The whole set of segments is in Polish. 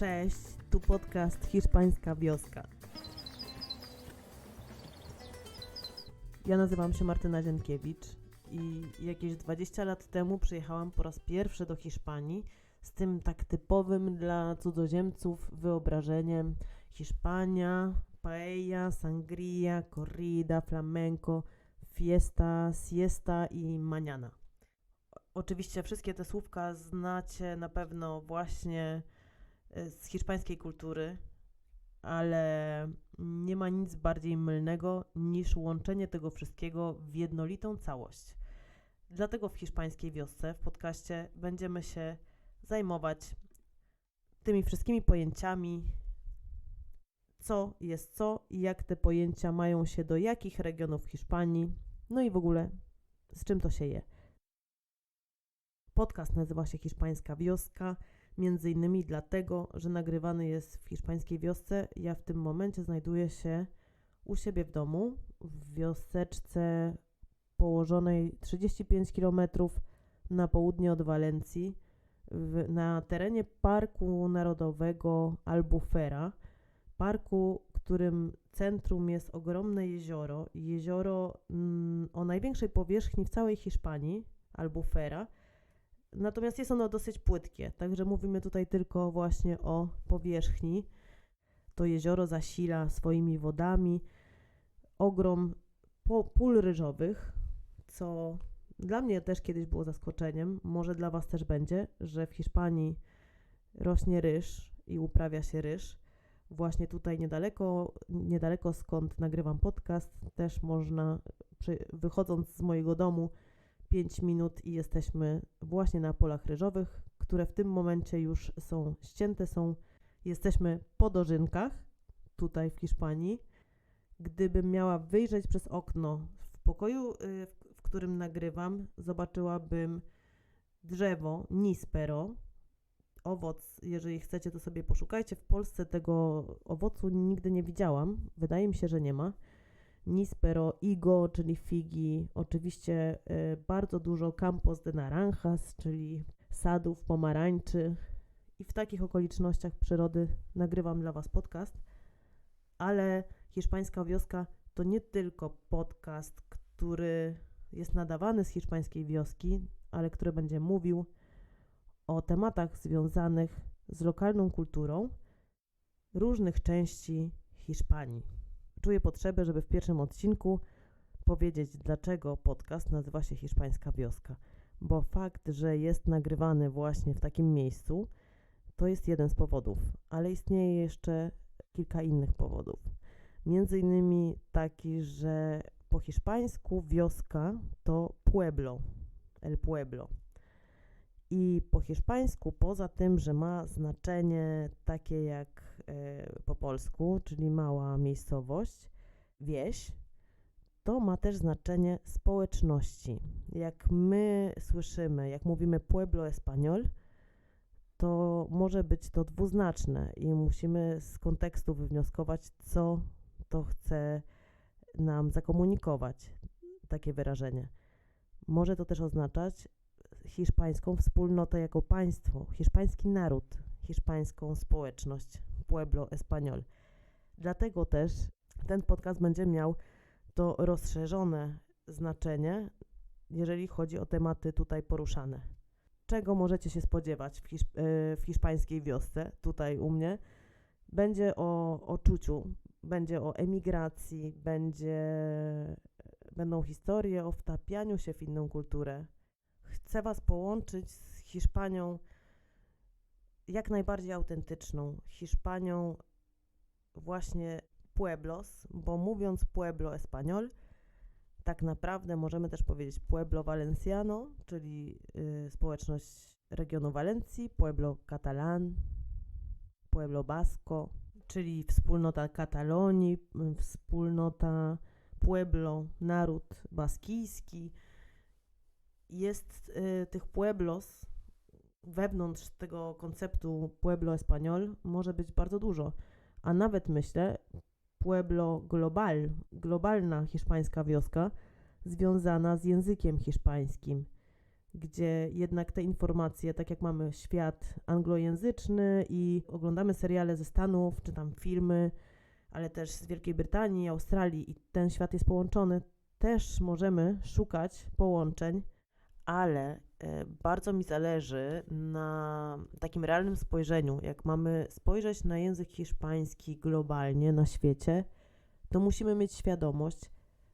Cześć, tu podcast Hiszpańska Wioska. Ja nazywam się Martyna Zienkiewicz i jakieś 20 lat temu przyjechałam po raz pierwszy do Hiszpanii z tym tak typowym dla cudzoziemców wyobrażeniem Hiszpania, paella, sangria, corrida, flamenco, fiesta, siesta i maniana. Oczywiście wszystkie te słówka znacie na pewno właśnie z hiszpańskiej kultury, ale nie ma nic bardziej mylnego niż łączenie tego wszystkiego w jednolitą całość. Dlatego w hiszpańskiej wiosce w podcaście będziemy się zajmować tymi wszystkimi pojęciami, co jest co i jak te pojęcia mają się do jakich regionów Hiszpanii, no i w ogóle z czym to się je. Podcast nazywa się Hiszpańska Wioska, między innymi dlatego, że nagrywany jest w hiszpańskiej wiosce. Ja w tym momencie znajduję się u siebie w domu, w wioseczce położonej 35 km na południe od Walencji, w, na terenie Parku Narodowego Albufera, parku, którym centrum jest ogromne jezioro, jezioro mm, o największej powierzchni w całej Hiszpanii, Albufera, Natomiast jest ono dosyć płytkie, także mówimy tutaj tylko właśnie o powierzchni. To jezioro zasila swoimi wodami ogrom pól ryżowych, co dla mnie też kiedyś było zaskoczeniem, może dla Was też będzie, że w Hiszpanii rośnie ryż i uprawia się ryż. Właśnie tutaj niedaleko, niedaleko skąd nagrywam podcast, też można, wychodząc z mojego domu, 5 minut i jesteśmy właśnie na polach ryżowych, które w tym momencie już są ścięte, są, jesteśmy po dożynkach, tutaj w Hiszpanii. Gdybym miała wyjrzeć przez okno w pokoju, y, w którym nagrywam, zobaczyłabym drzewo nispero, owoc, jeżeli chcecie, to sobie poszukajcie. W Polsce tego owocu nigdy nie widziałam. Wydaje mi się, że nie ma. Nispero Igo, czyli figi, oczywiście y, bardzo dużo Campos de Naranjas, czyli sadów pomarańczy. I w takich okolicznościach przyrody nagrywam dla Was podcast. Ale Hiszpańska Wioska to nie tylko podcast, który jest nadawany z hiszpańskiej wioski, ale który będzie mówił o tematach związanych z lokalną kulturą różnych części Hiszpanii czuję potrzebę, żeby w pierwszym odcinku powiedzieć, dlaczego podcast nazywa się Hiszpańska Wioska. Bo fakt, że jest nagrywany właśnie w takim miejscu, to jest jeden z powodów, ale istnieje jeszcze kilka innych powodów. Między innymi taki, że po hiszpańsku wioska to pueblo, el pueblo. I po hiszpańsku, poza tym, że ma znaczenie takie jak po polsku, czyli mała miejscowość, wieś, to ma też znaczenie społeczności. Jak my słyszymy, jak mówimy pueblo español, to może być to dwuznaczne i musimy z kontekstu wywnioskować, co to chce nam zakomunikować, takie wyrażenie. Może to też oznaczać, hiszpańską wspólnotę jako państwo, hiszpański naród, hiszpańską społeczność, pueblo español. Dlatego też ten podcast będzie miał to rozszerzone znaczenie, jeżeli chodzi o tematy tutaj poruszane. Czego możecie się spodziewać w, hiszp e, w hiszpańskiej wiosce, tutaj u mnie? Będzie o, o będzie o emigracji, będzie, będą historie o wtapianiu się w inną kulturę, chcę Was połączyć z Hiszpanią jak najbardziej autentyczną, Hiszpanią właśnie Pueblos, bo mówiąc Pueblo Español, tak naprawdę możemy też powiedzieć Pueblo Valenciano, czyli y, społeczność regionu Walencji, Pueblo Catalan, Pueblo Basco, czyli wspólnota Katalonii, y, wspólnota Pueblo, naród baskijski, jest y, tych pueblos wewnątrz tego konceptu pueblo español może być bardzo dużo, a nawet myślę pueblo global, globalna hiszpańska wioska związana z językiem hiszpańskim. gdzie jednak te informacje, tak jak mamy świat anglojęzyczny i oglądamy seriale ze Stanów, czy tam filmy, ale też z Wielkiej Brytanii, Australii i ten świat jest połączony, też możemy szukać połączeń, ale bardzo mi zależy na takim realnym spojrzeniu. Jak mamy spojrzeć na język hiszpański globalnie na świecie, to musimy mieć świadomość,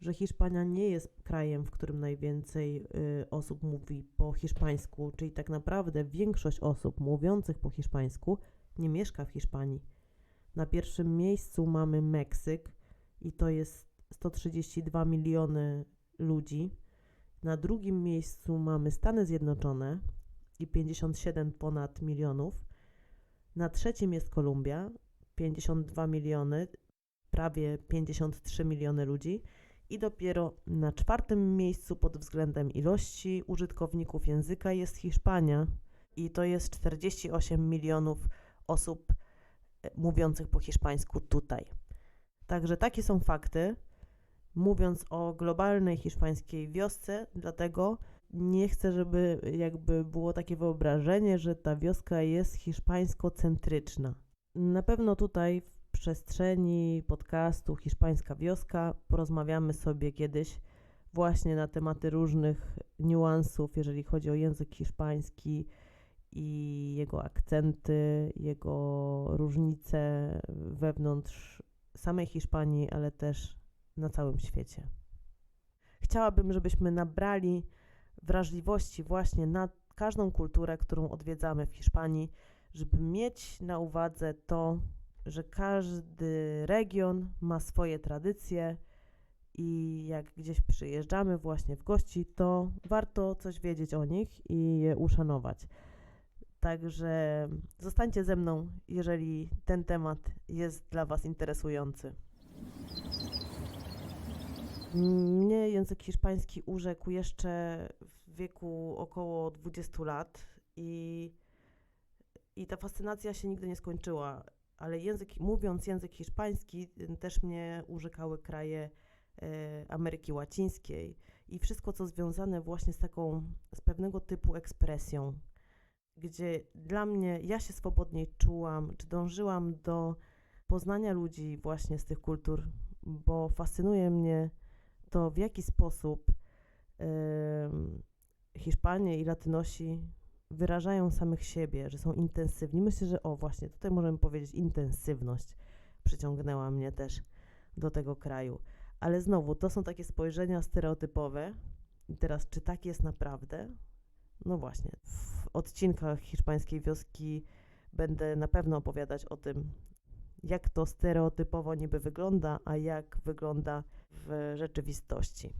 że Hiszpania nie jest krajem, w którym najwięcej y, osób mówi po hiszpańsku, czyli tak naprawdę większość osób mówiących po hiszpańsku nie mieszka w Hiszpanii. Na pierwszym miejscu mamy Meksyk i to jest 132 miliony ludzi. Na drugim miejscu mamy Stany Zjednoczone i 57 ponad milionów. Na trzecim jest Kolumbia, 52 miliony, prawie 53 miliony ludzi. I dopiero na czwartym miejscu pod względem ilości użytkowników języka jest Hiszpania i to jest 48 milionów osób e, mówiących po hiszpańsku tutaj. Także takie są fakty. Mówiąc o globalnej hiszpańskiej wiosce, dlatego nie chcę, żeby jakby było takie wyobrażenie, że ta wioska jest hiszpańsko-centryczna. Na pewno tutaj w przestrzeni podcastu Hiszpańska Wioska porozmawiamy sobie kiedyś właśnie na tematy różnych niuansów, jeżeli chodzi o język hiszpański i jego akcenty, jego różnice wewnątrz samej Hiszpanii, ale też na całym świecie. Chciałabym, żebyśmy nabrali wrażliwości właśnie na każdą kulturę, którą odwiedzamy w Hiszpanii, żeby mieć na uwadze to, że każdy region ma swoje tradycje i jak gdzieś przyjeżdżamy właśnie w gości, to warto coś wiedzieć o nich i je uszanować. Także zostańcie ze mną, jeżeli ten temat jest dla Was interesujący. Mnie język hiszpański urzekł jeszcze w wieku około 20 lat i, i ta fascynacja się nigdy nie skończyła ale język, mówiąc język hiszpański, y, też mnie urzekały kraje e, Ameryki Łacińskiej i wszystko, co związane właśnie z taką, z pewnego typu ekspresją, gdzie dla mnie, ja się swobodniej czułam, czy dążyłam do poznania ludzi właśnie z tych kultur, bo fascynuje mnie to, w jaki sposób Hiszpanie i Latynosi wyrażają samych siebie, że są intensywni. Myślę, że o właśnie, tutaj możemy powiedzieć intensywność przyciągnęła mnie też do tego kraju. Ale znowu, to są takie spojrzenia stereotypowe. I teraz, czy tak jest naprawdę? No właśnie, w odcinkach hiszpańskiej wioski będę na pewno opowiadać o tym, jak to stereotypowo niby wygląda, a jak wygląda w rzeczywistości.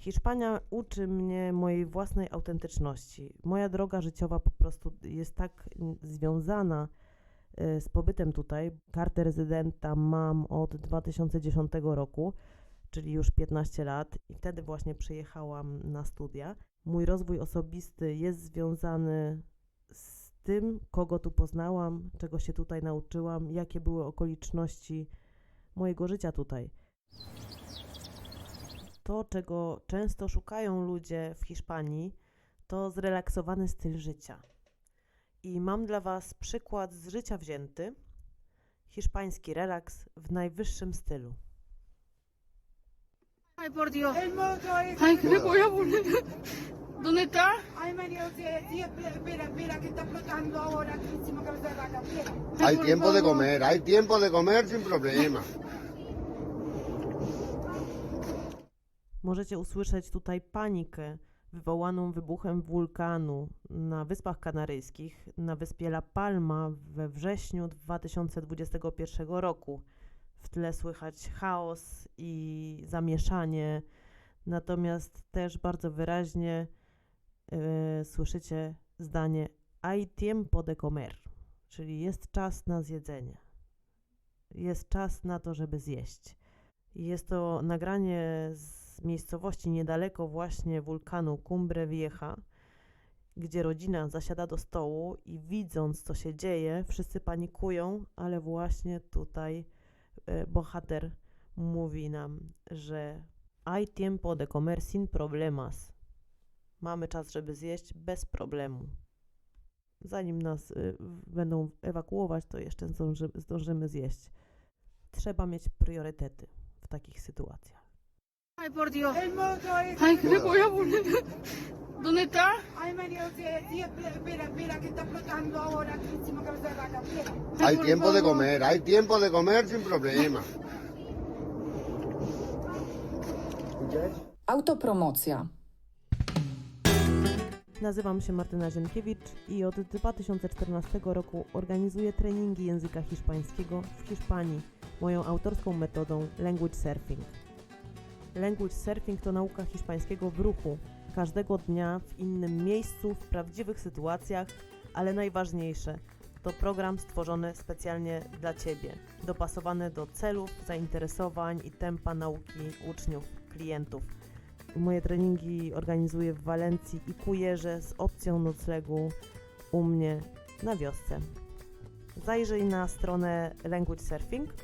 Hiszpania uczy mnie mojej własnej autentyczności. Moja droga życiowa po prostu jest tak związana e, z pobytem tutaj. Kartę rezydenta mam od 2010 roku, czyli już 15 lat, i wtedy właśnie przyjechałam na studia. Mój rozwój osobisty jest związany z tym, kogo tu poznałam, czego się tutaj nauczyłam, jakie były okoliczności mojego życia tutaj to, czego często szukają ludzie w Hiszpanii, to zrelaksowany styl życia. I mam dla Was przykład z życia wzięty. Hiszpański relaks w najwyższym stylu. Ay, por Dios. El es. Ay, ¿qué le voy a poner? ¿Dónde está? Ay, María espera, espera, espera, que está explotando ahora, muchísimo cabeza de vaca, espera. Ay, Hay tiempo de comer, hay tiempo de comer sin problema. Możecie usłyszeć tutaj panikę wywołaną wybuchem wulkanu na Wyspach Kanaryjskich, na wyspie La Palma we wrześniu 2021 roku. W tle słychać chaos i zamieszanie, natomiast też bardzo wyraźnie e, słyszycie zdanie hay tiempo de comer, czyli jest czas na zjedzenie. Jest czas na to, żeby zjeść. Jest to nagranie z miejscowości niedaleko właśnie wulkanu Cumbre Vieja, gdzie rodzina zasiada do stołu i widząc, co się dzieje, wszyscy panikują, ale właśnie tutaj e, bohater mówi nam, że hay tiempo de comer sin problemas. Mamy czas, żeby zjeść bez problemu. Zanim nas w- będą ewakuować, to jeszcze zdąży, zdążymy zjeść. Trzeba mieć priorytety w takich sytuacjach. Ay, por Dios. El moto es... Ay, ¿qué le voy a poner? ¿Dónde está? Ay, María espera, espera, espera, que está explotando ahora, encima cabeza de vaca, espera. Hay tiempo de comer, hay tiempo de comer sin problema. Autopromocja. Nazywam się Martyna Zienkiewicz i od 2014 roku organizuję treningi języka hiszpańskiego w Hiszpanii moją autorską metodą Language Surfing. Language Surfing to nauka hiszpańskiego w ruchu, każdego dnia w innym miejscu, w prawdziwych sytuacjach, ale najważniejsze to program stworzony specjalnie dla Ciebie, dopasowany do celów, zainteresowań i tempa nauki uczniów, klientów. Moje treningi organizuję w Walencji i Kujerze z opcją noclegu u mnie na wiosce. Zajrzyj na stronę Language Surfing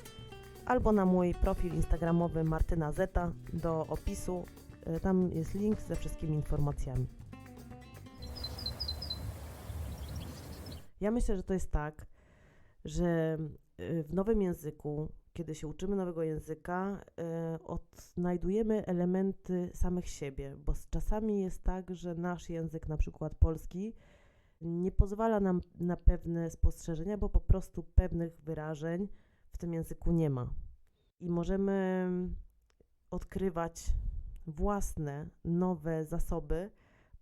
albo na mój profil instagramowy Martyna Zeta do opisu. Y, Tam jest link ze wszystkimi informacjami. Ja myślę, że to jest tak, że y, w nowym języku, kiedy się uczymy nowego języka, y, odnajdujemy elementy samych siebie, bo czasami jest tak, że nasz język, na przykład polski, nie pozwala nam na pewne spostrzeżenia, bo po prostu pewnych wyrażeń w tym języku nie ma. I możemy odkrywać własne, nowe zasoby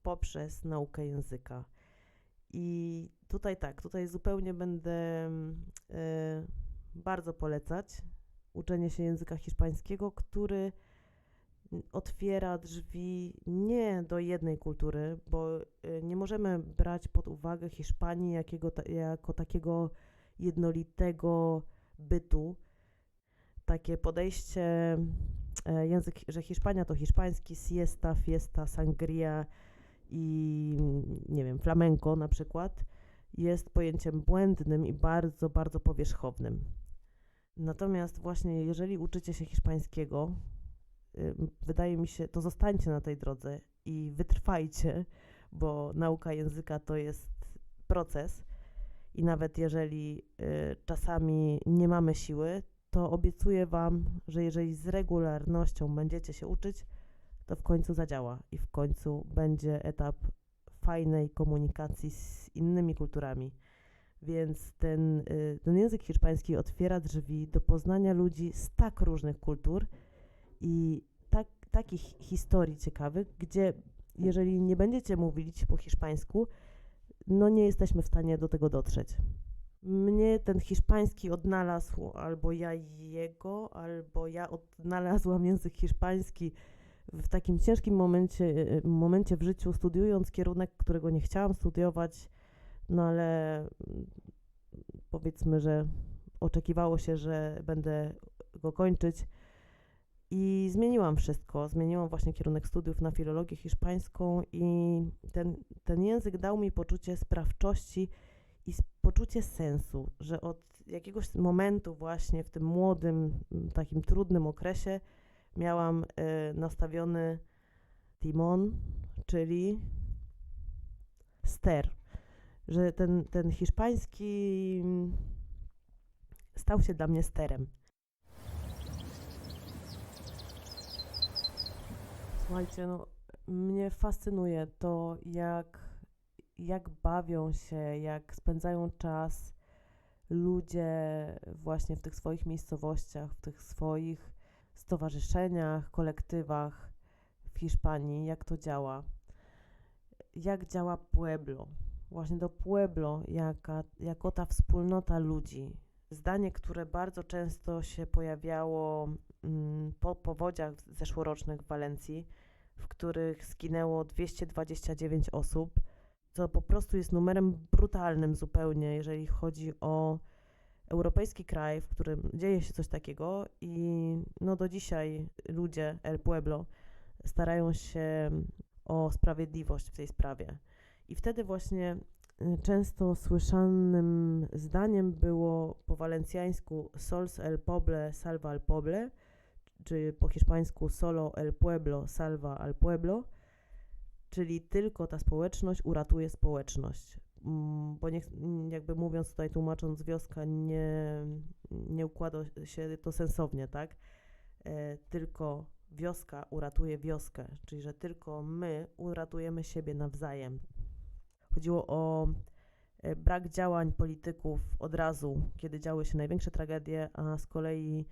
poprzez naukę języka. I tutaj tak, tutaj zupełnie będę y, bardzo polecać uczenie się języka hiszpańskiego, który otwiera drzwi nie do jednej kultury, bo y, nie możemy brać pod uwagę Hiszpanii jakiego, ta, jako takiego jednolitego bytu. Takie podejście, e, język, że Hiszpania to hiszpański, siesta, fiesta, sangria i nie wiem, flamenco na przykład, jest pojęciem błędnym i bardzo, bardzo powierzchownym. Natomiast właśnie jeżeli uczycie się hiszpańskiego, wydaje mi się, to zostańcie na tej drodze i wytrwajcie, bo nauka języka to jest proces i nawet jeżeli y, czasami nie mamy siły, to obiecuję Wam, że jeżeli z regularnością będziecie się uczyć, to w końcu zadziała i w końcu będzie etap fajnej komunikacji z innymi kulturami. Więc ten, y, ten język hiszpański otwiera drzwi do poznania ludzi z tak różnych kultur i tak, takich historii ciekawych, gdzie jeżeli nie będziecie mówić po hiszpańsku, no nie jesteśmy w stanie do tego dotrzeć. Mnie ten hiszpański odnalazł, albo ja jego, albo ja odnalazłam język hiszpański w takim ciężkim momencie, momencie w życiu, studiując kierunek, którego nie chciałam studiować, no ale mm, powiedzmy, że oczekiwało się, że będę go kończyć. I zmieniłam wszystko. Zmieniłam właśnie kierunek studiów na filologię hiszpańską, i ten, ten język dał mi poczucie sprawczości i poczucie sensu, że od jakiegoś momentu, właśnie w tym młodym, takim trudnym okresie, miałam y, nastawiony timon, czyli ster. Że ten, ten hiszpański stał się dla mnie sterem. Słuchajcie, no, mnie fascynuje to, jak, jak bawią się, jak spędzają czas ludzie właśnie w tych swoich miejscowościach, w tych swoich stowarzyszeniach, kolektywach w Hiszpanii, jak to działa. Jak działa Pueblo. Właśnie to Pueblo, jaka, jako ta wspólnota ludzi. Zdanie, które bardzo często się pojawiało po powodziach zeszłorocznych w Walencji, w których zginęło 229 osób, co po prostu jest numerem brutalnym zupełnie, jeżeli chodzi o europejski kraj, w którym dzieje się coś takiego i no do dzisiaj ludzie El Pueblo starają się o sprawiedliwość w tej sprawie. I wtedy właśnie y, często słyszanym zdaniem było po walencjańsku Sols el Poble salva al Poble, czy po hiszpańsku Solo el Pueblo salva al Pueblo, czyli tylko ta społeczność uratuje społeczność. Mm, Bo nie, mm, jakby mówiąc tutaj, tłumacząc wioska, nie, nie układa się to sensownie, tak? E, tylko wioska uratuje wioskę, czyli że tylko my uratujemy siebie nawzajem. Chodziło o e, brak działań polityków od razu, kiedy działy się największe tragedie, a z kolei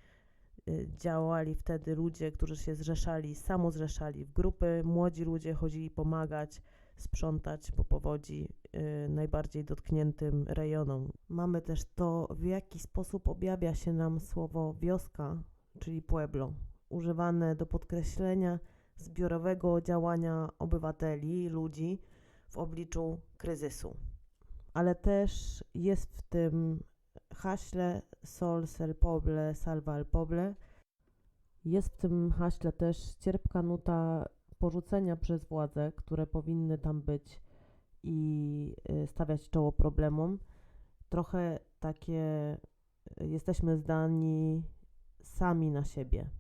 działali wtedy ludzie, którzy się zrzeszali, samozrzeszali w grupy, młodzi ludzie chodzili pomagać, sprzątać po powodzi y, najbardziej dotkniętym rejonom. Mamy też to, w jaki sposób objawia się nam słowo wioska, czyli pueblo, używane do podkreślenia zbiorowego działania obywateli, ludzi w obliczu kryzysu. Ale też jest w tym haśle Sol Sel Poble Salva el Poble. Jest w tym haśle też cierpka nuta porzucenia przez władze, które powinny tam być i y, stawiać czoło problemom. Trochę takie y, jesteśmy zdani sami na siebie.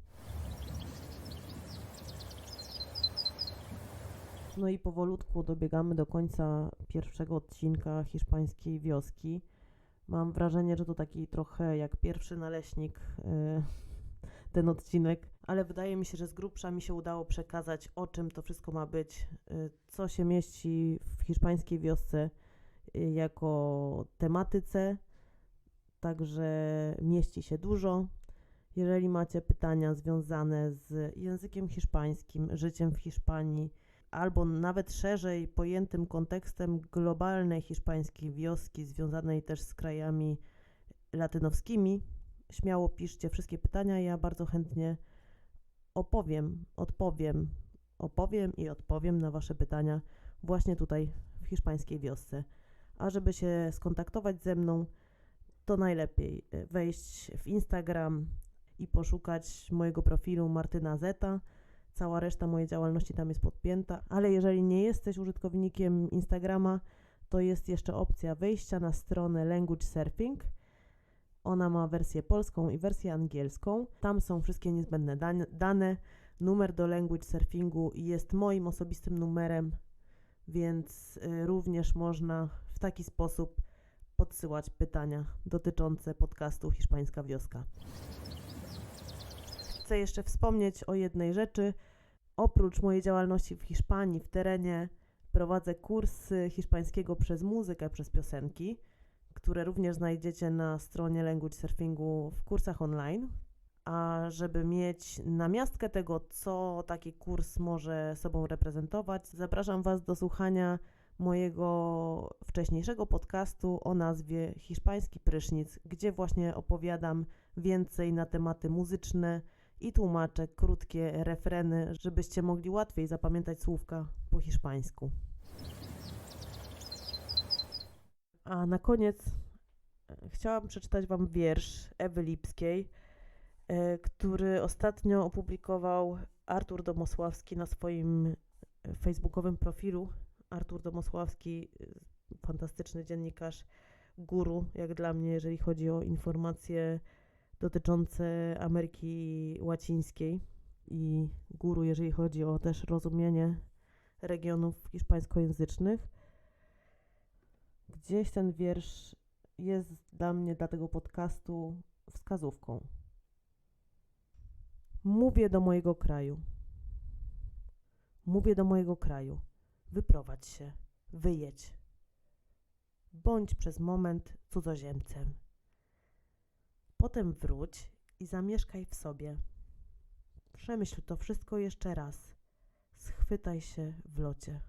No i powolutku dobiegamy do końca pierwszego odcinka hiszpańskiej wioski. Mam wrażenie, że to taki trochę jak pierwszy naleśnik y, ten odcinek, ale wydaje mi się, że z grubsza mi się udało przekazać, o czym to wszystko ma być, y, co się mieści w hiszpańskiej wiosce y, jako tematyce. Także mieści się dużo. Jeżeli macie pytania związane z językiem hiszpańskim, życiem w Hiszpanii, albo nawet szerzej pojętym kontekstem globalnej hiszpańskiej wioski, związanej też z krajami latynowskimi, śmiało piszcie wszystkie pytania. Ja bardzo chętnie opowiem, odpowiem, opowiem i odpowiem na Wasze pytania właśnie tutaj w hiszpańskiej wiosce. A żeby się skontaktować ze mną, to najlepiej e, wejść w Instagram i poszukać mojego profilu Martyna Zeta. Cała reszta mojej działalności tam jest podpięta, ale jeżeli nie jesteś użytkownikiem Instagrama, to jest jeszcze opcja wejścia na stronę Language Surfing. Ona ma wersję polską i wersję angielską. Tam są wszystkie niezbędne dane. Numer do Language Surfingu jest moim osobistym numerem, więc y, również można w taki sposób podsyłać pytania dotyczące podcastu Hiszpańska Wioska. Chcę jeszcze wspomnieć o jednej rzeczy. Oprócz mojej działalności w Hiszpanii, w terenie, prowadzę kursy hiszpańskiego przez muzykę, przez piosenki, które również znajdziecie na stronie Language Surfingu w kursach online. A żeby mieć namiastkę tego, co taki kurs może sobą reprezentować, zapraszam Was do słuchania mojego wcześniejszego podcastu o nazwie Hiszpański Prysznic, gdzie właśnie opowiadam więcej na tematy muzyczne i tłumaczę krótkie refreny, żebyście mogli łatwiej zapamiętać słówka po hiszpańsku. A na koniec e, chciałam przeczytać Wam wiersz Ewy Lipskiej, e, który ostatnio opublikował Artur Domosławski na swoim e, facebookowym profilu. Artur Domosławski, fantastyczny dziennikarz, guru, jak dla mnie, jeżeli chodzi o informacje dotyczące Ameryki Łacińskiej i guru, jeżeli chodzi o też rozumienie regionów hiszpańskojęzycznych. Gdzieś ten wiersz jest dla mnie, dla tego podcastu wskazówką. Mówię do mojego kraju. Mówię do mojego kraju. Wyprowadź się, wyjedź. Bądź przez moment cudzoziemcem. Potem wróć i zamieszkaj w sobie. Przemyśl to wszystko jeszcze raz. Schwytaj się w locie.